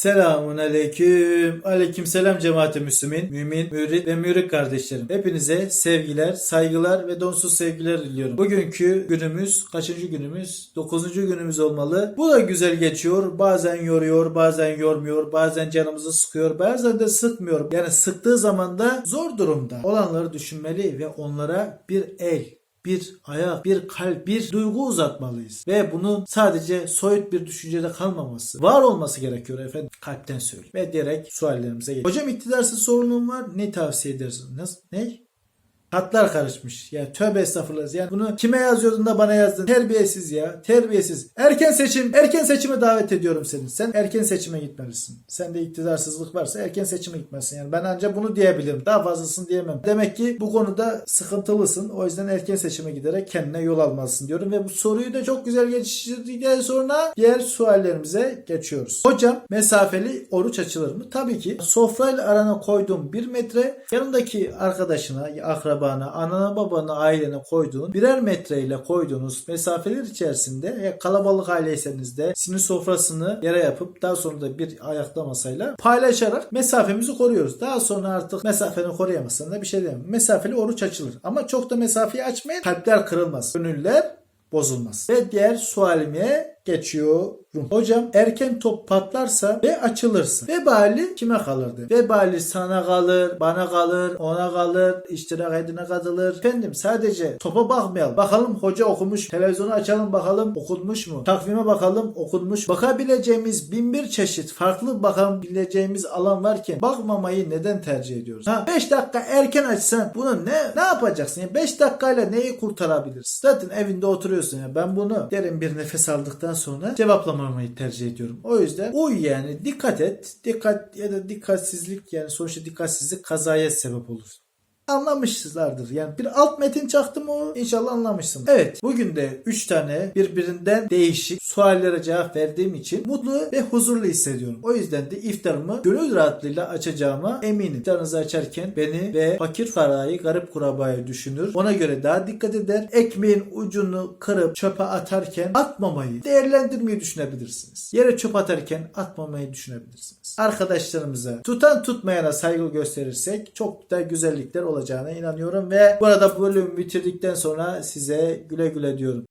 Selamun aleyküm. Aleyküm selam cemaati müslümin, mümin, mürit ve mürik kardeşlerim. Hepinize sevgiler, saygılar ve donsuz sevgiler diliyorum. Bugünkü günümüz kaçıncı günümüz? Dokuzuncu günümüz olmalı. Bu da güzel geçiyor. Bazen yoruyor, bazen yormuyor, bazen canımızı sıkıyor, bazen de sıkmıyor. Yani sıktığı zaman da zor durumda olanları düşünmeli ve onlara bir el, bir ayak, bir kalp, bir duygu uzatmalıyız. Ve bunun sadece soyut bir düşüncede kalmaması, var olması gerekiyor efendim. Kalpten söyle. Ve diyerek suallerimize geçelim. Hocam iktidarsız sorunum var. Ne tavsiye edersiniz? Ne? Hatlar karışmış. Ya tövbe estağfurullah. Yani bunu kime yazıyordun da bana yazdın? Terbiyesiz ya. Terbiyesiz. Erken seçim. Erken seçime davet ediyorum seni. Sen erken seçime gitmelisin. Sende iktidarsızlık varsa erken seçime gitmelisin. Yani ben ancak bunu diyebilirim. Daha fazlasını diyemem. Demek ki bu konuda sıkıntılısın. O yüzden erken seçime giderek kendine yol almalısın diyorum. Ve bu soruyu da çok güzel geçiştirdikten sonra diğer suallerimize geçiyoruz. Hocam mesafeli oruç açılır mı? Tabii ki. Sofrayla arana koyduğum bir metre yanındaki arkadaşına, akrabana, anana, babana, ailene koyduğun birer metreyle koyduğunuz mesafeler içerisinde ya kalabalık aileyseniz de sinir sofrasını yere yapıp daha sonra da bir ayakta masayla paylaşarak mesafemizi koruyoruz. Daha sonra artık mesafeni koruyamazsan da bir şey diyemem. Mesafeli oruç açılır. Ama çok da mesafeyi açmayın. Kalpler kırılmaz. Gönüller bozulmaz. Ve diğer sualime geçiyorum. Hocam erken top patlarsa ve açılırsa vebali kime kalırdı? Vebali sana kalır, bana kalır, ona kalır, iştirak edine katılır. Efendim sadece topa bakmayalım. Bakalım hoca okumuş. Televizyonu açalım bakalım okunmuş mu? Takvime bakalım okunmuş. Bakabileceğimiz bin bir çeşit farklı bakabileceğimiz alan varken bakmamayı neden tercih ediyoruz? Ha 5 dakika erken açsan bunu ne ne yapacaksın? 5 dakikayla neyi kurtarabilirsin? Zaten evinde oturuyorsun ya. Ben bunu derin bir nefes aldıktan sonra cevaplamamayı tercih ediyorum. O yüzden uy yani dikkat et. Dikkat ya da dikkatsizlik yani sonuçta dikkatsizlik kazaya sebep olur anlamışlardır. Yani bir alt metin çaktım o inşallah anlamışsın. Evet bugün de 3 tane birbirinden değişik suallere cevap verdiğim için mutlu ve huzurlu hissediyorum. O yüzden de iftarımı gönül rahatlığıyla açacağıma eminim. İftarınızı açarken beni ve fakir farayı garip kurabayı düşünür. Ona göre daha dikkat eder. Ekmeğin ucunu kırıp çöpe atarken atmamayı, değerlendirmeyi düşünebilirsiniz. Yere çöp atarken atmamayı düşünebilirsiniz. Arkadaşlarımıza tutan tutmayana saygı gösterirsek çok da güzellikler olacağına inanıyorum ve burada bölüm bitirdikten sonra size güle güle diyorum.